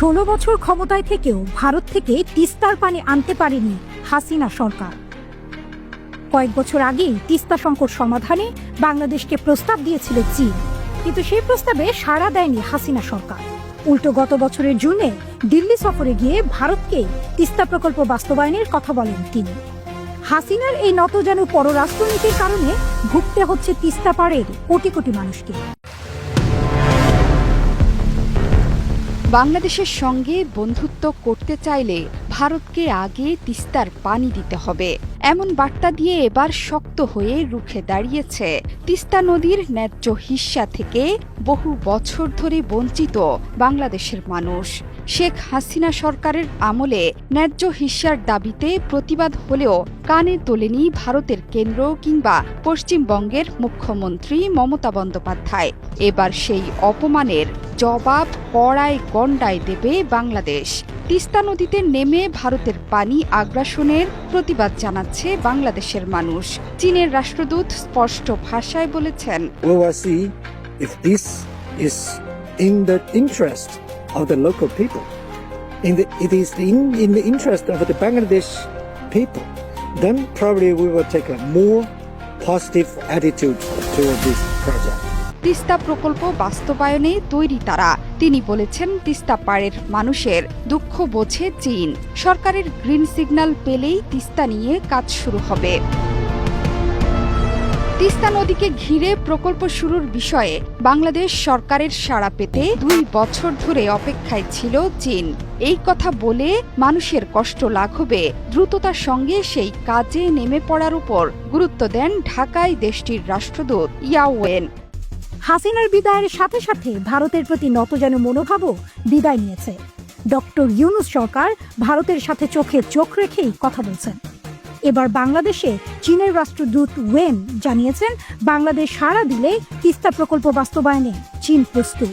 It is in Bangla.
ষোলো বছর ক্ষমতায় থেকেও ভারত থেকে তিস্তার পানি আনতে পারেনি হাসিনা সরকার। কয়েক বছর আগেই তিস্তা সংকট সমাধানে বাংলাদেশকে প্রস্তাব দিয়েছিল চীন। কিন্তু সেই প্রস্তাবে সাড়া দেয়নি হাসিনা সরকার। উল্টো গত বছরের জুনে দিল্লি সফরে গিয়ে ভারতকে তিস্তা প্রকল্প বাস্তবায়নের কথা বলেন তিনি। হাসিনার এই নতজানু পররাষ্ট্রনীতির কারণে ভুগতে হচ্ছে তিস্তা পাড়ের কোটি কোটি মানুষকে। বাংলাদেশের সঙ্গে বন্ধুত্ব করতে চাইলে ভারতকে আগে তিস্তার পানি দিতে হবে। এমন বার্তা দিয়ে এবার শক্ত হয়ে রুখে দাঁড়িয়েছে তিস্তা নদীর ন্যায্য হিস্সা থেকে বহু বছর ধরে বঞ্চিত বাংলাদেশের মানুষ। শেখ হাসিনা সরকারের আমলে ন্যায্য হিস্যার দাবিতে প্রতিবাদ হলেও কানে তোলেনি ভারতের কেন্দ্র কিংবা পশ্চিমবঙ্গের মুখ্যমন্ত্রী মমতা বন্দ্যোপাধ্যায়। এবার সেই অপমানের জবাব কড়ায় গণ্ডায় দেবে বাংলাদেশ তিস্তা নদীতে নেমে ভারতের পানি আগ্রাসনের প্রতিবাদ জানাচ্ছে বাংলাদেশের মানুষ চীনের রাষ্ট্রদূত স্পষ্ট ভাষায় বলেছেন if this is in the interest of the local people. In the, it is in, in the interest of the Bangladesh people. Then probably we will take a more positive attitude toward this project. Teesta প্রকল্প বাস্তবায়নে তৈরি তারা। তিনি বলেছেন, তিস্তা পাড়ের মানুষের দুঃখ বোঝে চীন। সরকারের গ্রিন সিগন্যাল পেলেই তিস্তা নিয়ে কাজ শুরু হবে। তিস্তা নদীকে ঘিরে প্রকল্প শুরুর বিষয়ে বাংলাদেশ সরকারের সাড়া পেতে দুই বছর ধরে অপেক্ষায় ছিল চীন। এই কথা বলে মানুষের কষ্ট লাঘবে। দ্রুততার সঙ্গে সেই কাজে নেমে পড়ার উপর গুরুত্ব দেন ঢাকায় দেশটির রাষ্ট্রদূত ইয়াওয়েন। হাসিনার বিদায়ের সাথে সাথে ভারতের প্রতি নতজানু মনোভাবও বিদায় নিয়েছে। ডক্টর ইউনুস সরকার ভারতের সাথে চোখে চোখ রেখেই কথা বলছেন। এবার বাংলাদেশে চীনের রাষ্ট্রদূত ওয়েন জানিয়েছেন, বাংলাদেশ সাড়া দিলে তিস্তা প্রকল্প বাস্তবায়নে চীন প্রস্তুত।